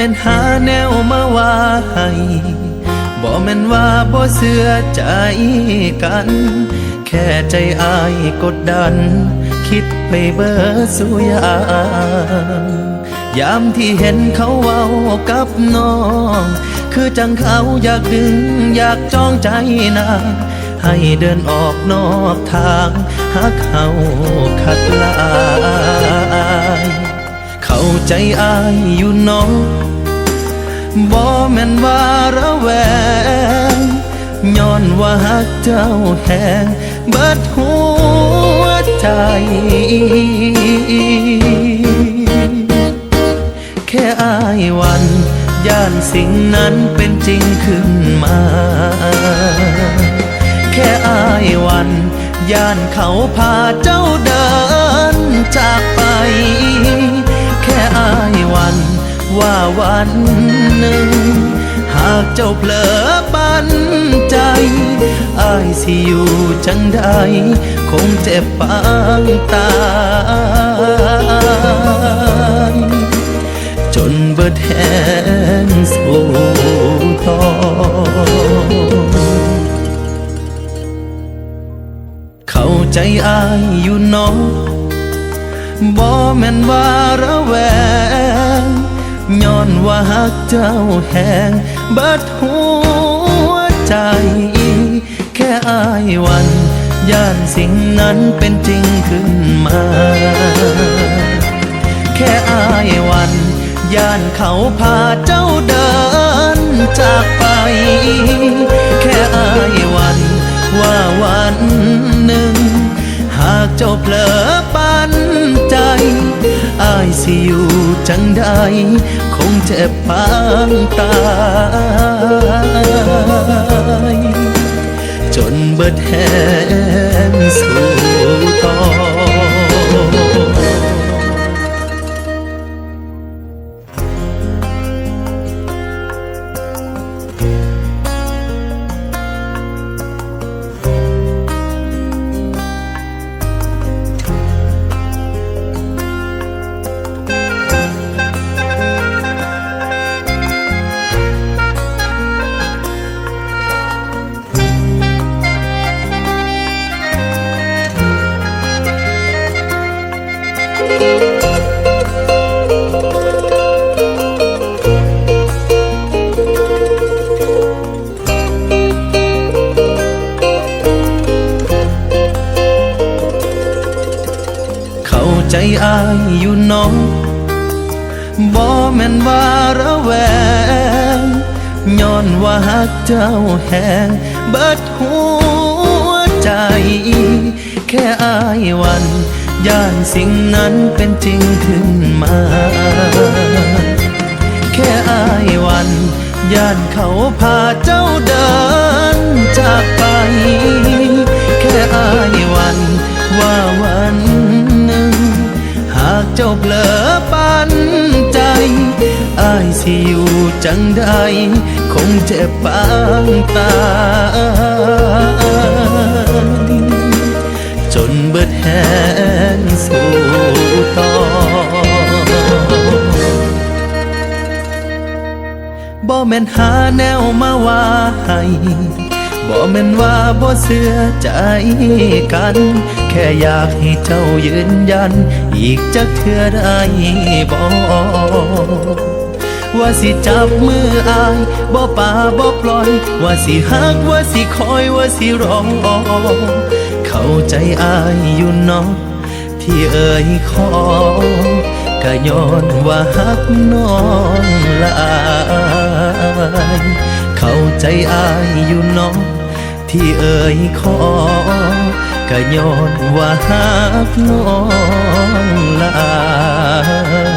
แม่นหาแนวมาว่าให้บ่แม่นว่าบ่เชื่อใจกัน แค่ใจอายกดดัน คิดไปเบิดสุยางยามที่เห็นเขาเว้ากับน้อง คือจังเขาอยากดึงอยากจองใจนางให้เดินออกนอกทางหาเขาขัดลาย ใจอายอยู่น้องบ่แม่นว่าระแวงย้อนว่าหักเจ้าแหงเบิดหัวใจ แค่อายวันย่านสิ่งนั้นเป็นจริงขึ้นมา แค่อายวันย่านเขาพาเจ้าเดินจากไป ว่าวันหนึ่ง หากเจ้าเผลอปันใจอายสิอยู่จังใด คงเจ็บปางตายจนเบิดแหงสู่ทอเข้าใจอายอยู่เน้องบ่แม่นว่าระแวง ย้อนว่าหักเจ้าแหงบิดหัวใจ แค่อายวัน ย่านสิ่งนั้นเป็นจริงขึ้นมา แค่อายวัน ย่านเขาพาเจ้าเดินจากไป แค่อายวัน ว่าวันหนึ่ง หากเจ้าเผลอปันใจอายสิอยู่ จังใดคงเจ็บปางตายจนเบิดแหงสู่ทอ ใจอายอยู่น้องบ่แม่นว่าระแวงย้อนว่าหักเจ้าแหงเบิดหัวใจ แค่อายวันย่านสิ่งนั้นเป็นจริงขึ้นมา แค่อายวันย่านเขาพาเจ้าเดินจากไป แค่อายวันว่าวันาเจ้าเผลอปันใจอายสิอยู่จังใดคงเจ็บปางตา จนเบิดแหงสู่ตอบ่แม่นหาแนวมาว่าให้ บ่แม่นว่าบ่เชื่อใจกัน แค่อยากให้เจ้ายืนยัน อีกจักเทื่อได้บ่ว่าสิจับมืออายบ่ป่าบ่ปล่อย ว่าสิฮักว่าสิคอยว่าสิรอเข้าใจอายอยู่เนาะที่เอ่ยขอก็ย้อนว่าฮักน้องลาย เข้าใจอายอยู่เน้อง ที่เอ่ยขอก็ย้อนว่าฮักน้องลา